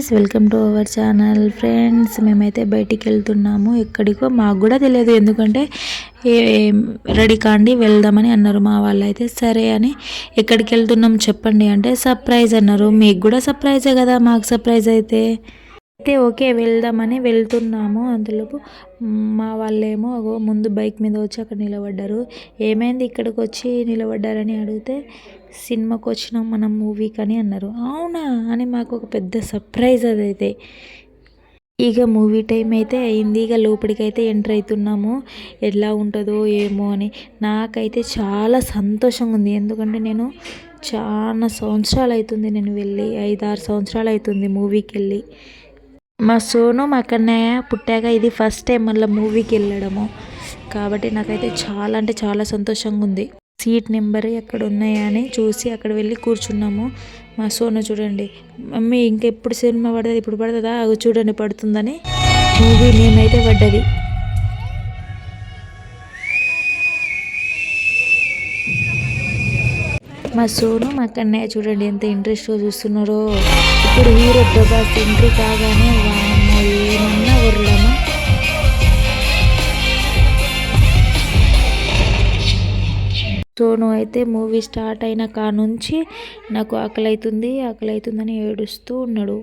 Guys welcome to our channel friends మేమైతే బయటికి వెళ్తున్నాము. ఎక్కడికో మాకు కూడా తెలియదు. ఎందుకంటే రెడీ కాండి వెళ్దామని అన్నారు మా వాళ్ళు అయితే సరే అని ఎక్కడికి వెళ్తున్నాం చెప్పండి అంటే సర్ప్రైజ్ అన్నారు. మీకు కూడా సర్ప్రైజే కదా? మాకు సర్ప్రైజ్ అయితే. అయితే ఓకే వెళ్దామని వెళ్తున్నాము. అంతలోపు మా వాళ్ళేమో అగో ముందు బైక్ మీద వచ్చి అక్కడ నిలబడ్డారు. ఏమైంది ఇక్కడికి వచ్చి నిలబడ్డారని అడిగితే సినిమాకి వచ్చినాం మనం మూవీకి అని అన్నారు. అవునా అని మాకు ఒక పెద్ద సర్ప్రైజ్ అదైతే. ఇక మూవీ టైం అయితే అయింది. ఇక లోపలికి అయితే ఎంటర్ అవుతున్నాము. ఎలా ఉంటుందో ఏమో అని. నాకైతే చాలా సంతోషంగా ఉంది. ఎందుకంటే నేను చాలా సంవత్సరాలు అవుతుంది నేను వెళ్ళి ఐదు ఆరు సంవత్సరాలు అవుతుంది మూవీకి వెళ్ళి. మా సోను మా కన్నయ్య పుట్టాక ఇది ఫస్ట్ టైం మళ్ళీ మూవీకి వెళ్ళడము. కాబట్టి నాకైతే చాలా అంటే చాలా సంతోషంగా ఉంది. సీట్ నెంబర్ ఎక్కడ ఉన్నాయా అని చూసి అక్కడ వెళ్ళి కూర్చున్నాము. మా సోను చూడండి మమ్మీ ఇంకెప్పుడు సినిమా పడుతుంది ఇప్పుడు పడుతుందా? అవి చూడండి పడుతుందని. మూవీ నేనైతే పడ్డది. మా సోను మా కన్నయ్య చూడండి ఎంత ఇంట్రెస్ట్గా చూస్తున్నారో. ఇప్పుడు హీరో ప్రభాస్ ఎంట్రీ కాగానే వామ్మో ఏమన్నా వర్రడమా సోను అయితే మూవీ స్టార్ట్ అయిన కానుంచి నాకు ఆకలి అవుతుంది ఆకలి అవుతుందని ఏడుస్తూ ఉన్నాడు.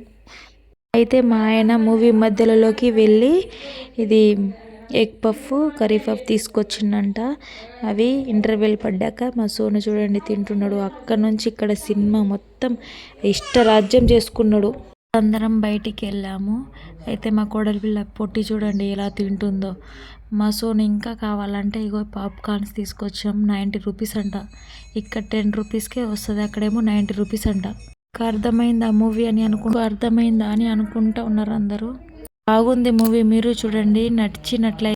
అయితే మా ఆయన మూవీ మధ్యలోకి వెళ్ళి ఇది ఎగ్ పఫ్ కర్రీ పఫ్ తీసుకొచ్చిండంట. అవి ఇంటర్వెల్ పడ్డాక మా సోను చూడండి తింటున్నాడు. అక్కడ నుంచి ఇక్కడ సినిమా మొత్తం ఇష్టరాజ్యం చేసుకున్నాడు. అందరం బయటికి వెళ్ళాము. అయితే మా కోడలి పిల్ల పొట్టి చూడండి ఎలా తింటుందో. మా సోను ఇంకా కావాలంటే ఇగో పాప్కార్న్స్ తీసుకొచ్చాం. నైంటీ రూపీస్ అంట. ఇక్కడ టెన్ రూపీస్కే వస్తుంది. అక్కడేమో నైంటీ రూపీస్ అంట. అర్థమైందా మూవీ అని అనుకుంటూ అర్థమైందా అని అనుకుంటా ఉన్నారు అందరూ. బాగుంది మూవీ మీరు చూడండి నచ్చినట్లయితే